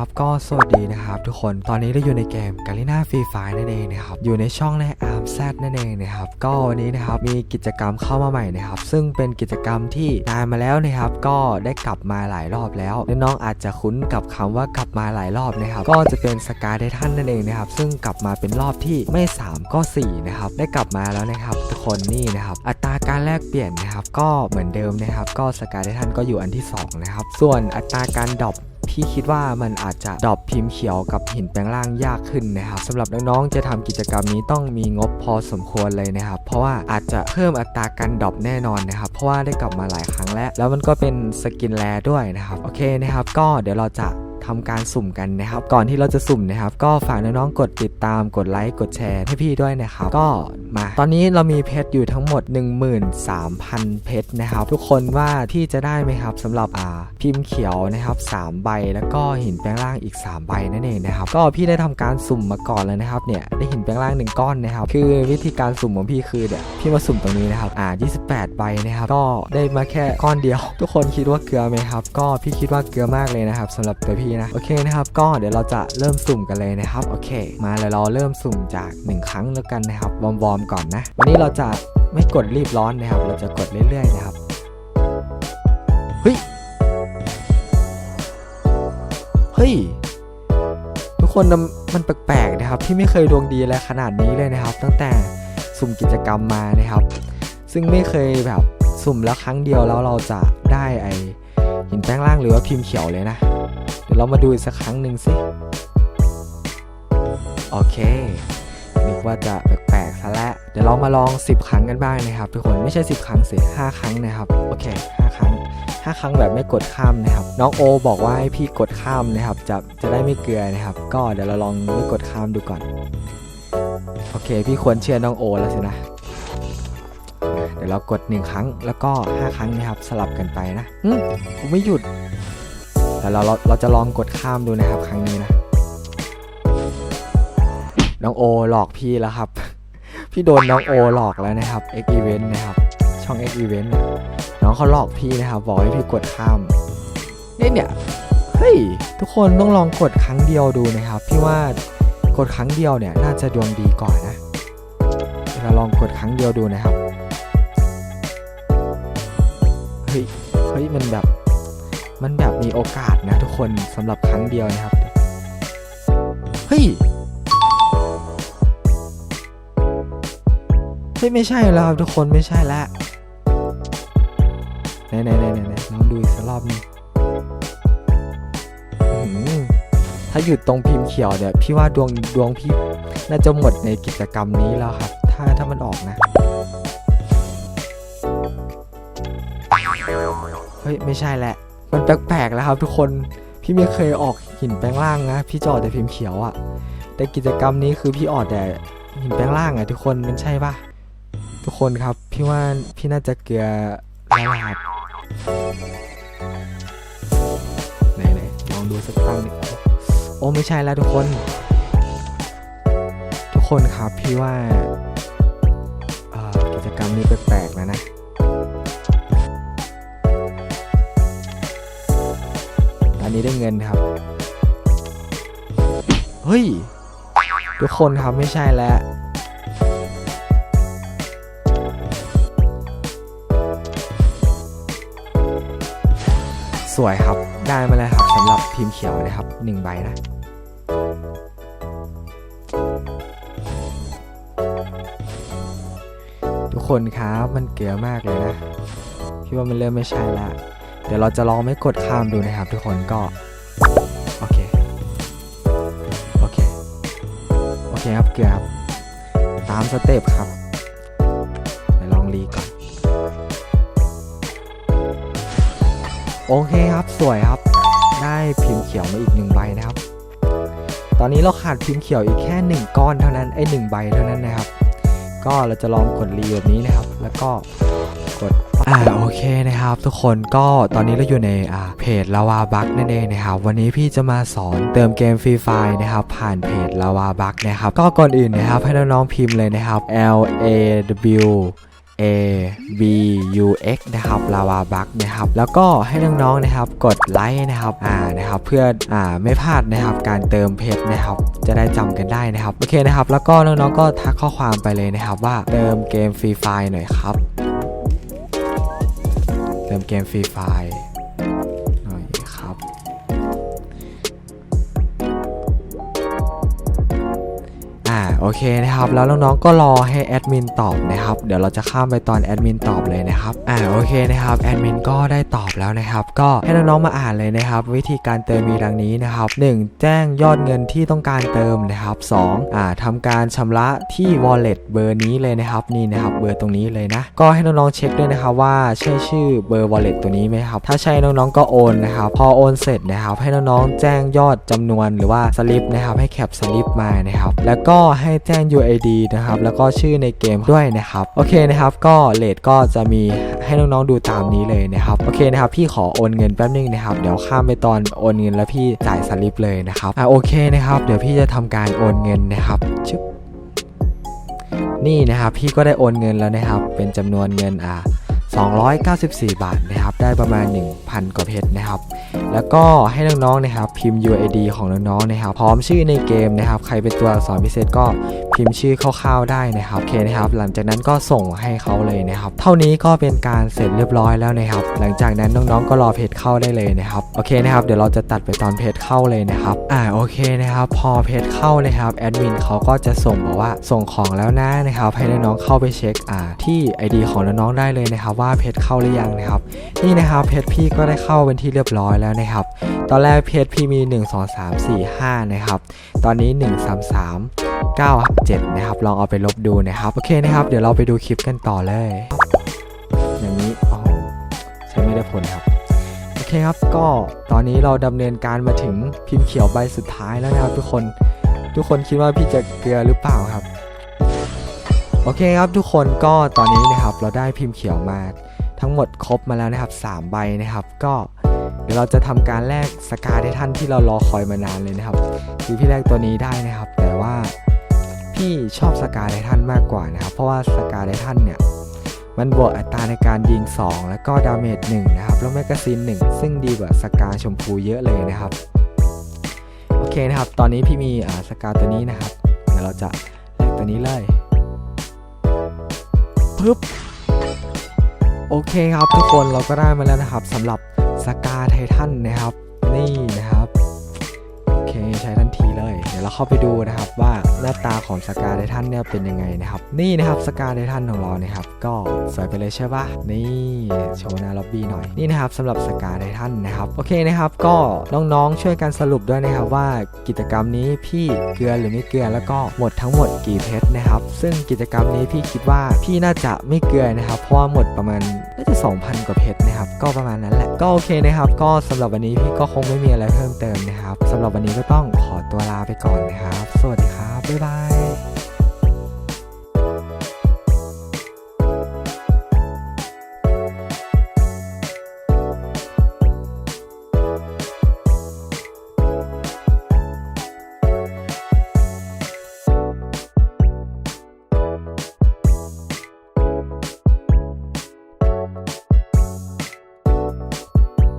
ครับก็สวัสดีนะครับ ทุกคนตอนนี้เราอยู่ในเกมกาลิน่าฟรีไฟนั่นเองนะครับอยู่ในช่องในอาร์มแซดนั่นเองนะครับก็วันนี้นะครับมีกิจกรรมเข้ามาใหม่นะครับ ซึ่งเป็นกิจกรรมที่นานมาแล้วนะครับก็ได้กลับมาหลายรอบแล้วน้องอาจจะคุ้นกับคำว่ากลับมาหลายรอบนะครับก็จะเป็นสกาเดทันนั่นเองนะครับซึ่งกลับมาเป็นรอบที่ไม่ 3 ก็ 4 นะครับได้กลับมาแล้วนะครับ ทุกคนนี่นะครับอัตราการแลกเปลี่ยนนะครับก็เหมือนเดิมนะครับก็สกาเดทันก็อยู่อันที่สองนะครับส่วนอัตราการดรอป ที่คิดว่ามันอาจจะดรอปพิมพ์เขียวกับหินแปลงร่างยากขึ้นนะครับสำหรับน้องๆจะทำกิจกรรมนี้ต้องมีงบพอสมควรเลยนะครับ เพราะว่าอาจจะเพิ่มอัตราการดรอปแน่นอนนะครับ เพราะว่าได้กลับมาหลายครั้งแล้ว แล้วมันก็เป็นสกินแลด้วยนะครับ โอเคนะครับ ก็เดี๋ยวเราจะ ทำการสุ่มกันนะครับ ก่อนที่เราจะสุ่มนะครับ ก็ฝากน้องๆกดติดตามกดไลค์กดแชร์ให้พี่ด้วยนะครับ ก็มาตอนนี้เรามีเพชรอยู่ทั้งหมด 13,000 เพชรนะครับ ทุกคนว่าพี่จะได้ไหมครับสำหรับอ่าพิมพ์เขียวนะครับ 3 ใบแล้วก็หินแปลงร่างอีก 3 ใบนั่นเองนะครับ ก็พี่ได้ทำการสุ่มมาก่อนแล้วนะครับเนี่ยได้หินแปลงร่าง 1 ก้อนนะครับ คือวิธีการสุ่มของพี่คือเนี่ยพี่มาสุ่มตรงนี้นะครับอ่า 28 ใบนะครับ ก็ได้มาแค่ก้อนเดียว ทุกคนคิดว่าเกลือไหมครับ ก็พี่คิดว่าเกลือมากเลยนะครับสำหรับตัวพี่นะโอเคนะครับก็เดี๋ยวเราจะเริ่มสุ่มกันเลยนะครับโอเค มาเลยเราเริ่มสุ่มจาก 1 ครั้งแล้วกันนะครับวอร์มๆก่อนนะวันนี้เราจะไม่กดรีบร้อนนะครับ เราจะกดเรื่อยๆนะครับเฮ้ยเฮ้ยทุกคนมันแปลกๆนะครับพี่ไม่เคยดวงดีอะไรขนาดนี้เลยนะครับ ตั้งแต่สุ่มกิจกรรมมานะครับ ซึ่งไม่เคยแบบสุ่มแล้วครั้งเดียวแล้วเราจะได้ไอหินแป้งล่างหรือว่าพิมพ์เขียวเลยนะ ดี๋ยวเรามาดูอีกสักครั้งหนึ่งสิ โอเคนึกว่าจะแปลกๆซะแล้วเดี๋ยวเรามาลอง 10 ครั้งกันบ้างนะครับ ทุกคนไม่ใช่ 10 ครั้งสิ5ครั้งนะครับ โอเค 5 ครั้ง 5 ครั้งแบบไม่กดข้ามนะครับ น้องโอบอกว่าให้พี่กดข้ามนะครับ จะจะได้ไม่เกลือนะครับ ก็เดี๋ยวเราลองไม่กดข้ามดูก่อน โอเค พี่ควรเชื่อน้องโอแล้วสินะเดี๋ยวเรากด 1 ครั้งแล้วก็ 5 ครั้งนะครับสลับกันไปนะอืมกูไม่หยุด แต่เราเราเราจะลองกดข้ามดูนะครับครั้งนี้นะ น้องโอหลอกพี่แล้วครับ พี่โดนน้องโอหลอกแล้วนะครับ X Event นะครับ ช่อง X Event นะน้องเขาหลอกพี่นะครับบอกให้พี่กดข้ามเนี่ยเนี่ยเฮ้ยทุกคนต้องลองกดครั้งเดียวดูนะครับพี่ว่ากดครั้งเดียวเนี่ยน่าจะดวงดีก่อนนะเราลองกดครั้งเดียวดูนะครับเฮ้ยเฮ้ยมันแบบ มันแบบมีโอกาสนะทุกคนสำหรับครั้งเดียวนะครับ เฮ้ยเฮ้ยไม่ใช่แล้วครับทุกคนไม่ใช่แล้วไหนไหนไหนไหนลองดูอีกสักรอบนึงถ้าหยุดตรงพิมพ์เขียวเดี๋ยพี่ว่าดวงดวงพี่น่าจะหมดในกิจกรรมนี้แล้วครับ ถ้าถ้ามันออกนะ เฮ้ย ไม่ใช่แหละ มันแปลกๆแล้วครับ ทุกคนพี่ไม่เคยออกหินแปลงล่างนะ พี่จอดแต่พิมพ์เขียวอะ่ะ แต่กิจกรรมนี้คือพี่ออกแต่หินแปลงล่างอะ่ะทุกคนมันใช่ปะทุกคนครับพี่ว่าพี่น่าจะเกลือแล้วล่ะครับไหนไหนลองดูสักตั้งหนึงโอ้ไม่ใช่แล้วทุกคน ทุกคนครับพี่ว่ากิจกรรมนี้แปลกๆแล้วนะ นนี้ได้เงินครับ เฮ้ย ทุกคนครับไม่ใช่แล้วสวยครับได้มาแล้วครับสำหรับพิมพ์เขียวนะครับหนึ่งใบนะ ทุกคนครับมันเกลือมากเลยนะพี่ว่ามันเริ่มไม่ใช่แล้ว ดี๋ยวเราจะลองไม่กดข้ามดูนะครับ ทุกคนก็โอเคโอเคโอเคครับเกือครับตามสเต็ปครับเดี๋ยวลองรีก่อนโอเคครับสวยครับ ได้พิมพ์เขียวมาอีกหนึ่งใบนะครับ ตอนนี้เราขาดพิมพ์เขียวอีกแค่หนึ่งก้อนเท่านั้นไอ้หนึ่งใบเท่านั้นนะครับ ก็เราจะลองกดรีแบบนี้นะครับ แล้วก็กด อ่าโอเคนะครับ ทุกคนก็ตอนนี้เราอยู่ในอ่าเพจลาวาบักนั่นเองนะครับวันนี้พี่จะมาสอนเติมเกมฟรีไฟนะครับผ่านเพจลาวาบักนะครับก็ก่อนอื่นนะครับให้น้องๆพิมพ์เลยนะครับ L A W A B U X นะครับลาวาบักนะครับ แล้วก็ให้น้องๆนะครับกดไลค์นะครับอ่านะครับเพื่ออ่าไม่พลาดนะครับการเติมเพชรนะครับ จะได้จำกันได้นะครับ โอเคนะครับ แล้วก็น้องๆก็ทักข้อความไปเลยนะครับว่าเติมเกมฟรีไฟหน่อยครับ ติมเกมฟรีไฟหน่อยครับ อ่าโอเคนะครับ แล้วน้องๆก็รอให้แอดมินตอบนะครับ เดี๋ยวเราจะข้ามไปตอนแอดมินตอบ อ่าโอเคนะครับแอดมินก็ได้ตอบแล้วนะครับ ก็ให้น้องๆมาอ่านเลยนะครับ วิธีการเติมมีดังนี้นะครับ 1. แจ้งยอดเงินที่ต้องการเติมนะครับ 2. อ่าทำการชำระที่ wallet เบอร์นี้เลยนะครับนี่นะครับเบอร์ตรงนี้เลยนะ ก็ให้น้องๆเช็คด้วยนะครับว่าใช่ชื่อเบอร์ wallet ตัวนี้ไหมครับถ้าใช่น้องๆก็โอนนะครับพอโอนเสร็จนะครับ ให้น้องๆแจ้งยอดจำนวนหรือว่าสลิปนะครับให้แคปสลิปมานะครับแล้วก็ให้แจ้ง UID นะครับแล้วก็ชื่อในเกมด้วยนะครับโอเคนะครับก็เลทก็จะมีให้น้องๆดูตามนี้เลยนะครับโอเคนะครับพี่ขอโอนเงินแป๊บนึงนะครับเดี๋ยวข้ามไปตอนโอนเงินแล้วพี่จ่ายสลิปเลยนะครับอะโอเคนะครับเดี๋ยวพี่จะทำการโอนเงินนะครับชึบนี่นะครับพี่ก็ได้โอนเงินแล้วนะครับ เป็นจำนวนเงินอ่า294 บาทนะครับ ได้ประมาณ 1,000 กว่าเพชรนะครับ แล้วก็ให้น้องๆนะครับ พิมพ์ UID ของน้องๆนะครับ พร้อมชื่อในเกมนะครับ ใครเป็นตัวอักษรพิเศษก็ พิมพ์ชื่อคร่าวๆได้นะครับโอเคนะครับ หลังจากนั้นก็ส่งให้เขาเลยนะครับ เท่านี้ก็เป็นการเสร็จเรียบร้อยแล้วนะครับ หลังจากนั้นน้องๆก็รอเพจเข้าได้เลยนะครับโอเคนะครับ เดี๋ยวเราจะตัดไปตอนเพจเข้าเลยนะครับอ่าโอเคนะครับ พอเพจเข้าเลยครับแอดมินเขาก็จะส่งบอกว่าส่งของแล้วนะนะครับให้น้องๆเข้าไปเช็คอ่าที่ ID ของน้องๆได้เลยนะครับ ว่าเพจเข้าหรือยังนะครับนี่นะครับเพจพี่ก็ได้เข้าเป็นที่เรียบร้อยแล้วนะครับ ตอนแรกเพจพี่มี 1 2 3 4 5 นะครับ ตอนนี้ 1 3 3 9 7นะครับลองเอาไปลบดูนะครับโอเคนะครับ เดี๋ยวเราไปดูคลิปกันต่อเลย อย่างนี้โอ้ใช้ไม่ได้ผลครับโอเคครับก็ตอนนี้เราดำเนินการมาถึงพิมพ์เขียวใบสุดท้ายแล้วนะครับทุกคนทุกคนคิดว่าพี่จะเกลือหรือเปล่าครับโอเคครับทุกคนก็ตอนนี้นะครับเราได้พิมพ์เขียวมาทั้งหมดครบมาแล้วนะครับ 3 ใบนะครับ ก็เดี๋ยวเราจะทำการแลกสกาไททันที่เรารอคอยมานานเลยนะครับ คือพี่แลกตัวนี้ได้นะครับ แต่ว่า พี่ชอบสกาไททันมากกว่านะครับ เพราะว่าสกาไททันเนี่ยมันบวกอัตราในการยิง 2 แล้วก็ดาเมจ1นะครับ แล้วแมกกาซีน1 ซึ่งดีกว่าสกาชมพูเยอะเลยนะครับ โอเคนะครับ ตอนนี้พี่มีสกาตัวนี้นะครับ เดี๋ยวเราจะแลกตัวนี้เลยปึ๊บโอเคครับทุกคนเราก็ได้มาแล้วนะครับสำหรับสกาไททันนะครับ นี่นะครับ ดี๋ยวเราเข้าไปดูนะครับว่าหน้าตาของสกาไททันเนี่ยเป็นยังไงนะครับ นี่นะครับสกาไททันของเรานะครับ ก็สวยไปเลยใช่ปะนี่โชว์หน้าล็อบบี้หน่อยนี่นะครับสำหรับสกาไททันนะครับโอเคนะครับก็น้องๆช่วยกันสรุปด้วยนะครับว่ากิจกรรมนี้พี่เกลือหรือไม่เกลือแล้วก็หมดทั้งหมดกี่เพชรนะครับ ซึ่งกิจกรรมนี้พี่คิดว่าพี่น่าจะไม่เกลือนะครับเพราะว่าหมดประมาณ น่าจะ 2,000 กว่าเพชรนะครับ ก็ประมาณนั้นแหละ ก็โอเคนะครับ ก็สำหรับวันนี้พี่ก็คงไม่มีอะไรเพิ่มเติมนะครับสำหรับวันนี้ก็ต้องขอตัวลาไปก่อนนะครับ สวัสดีครับ บ๊ายบาย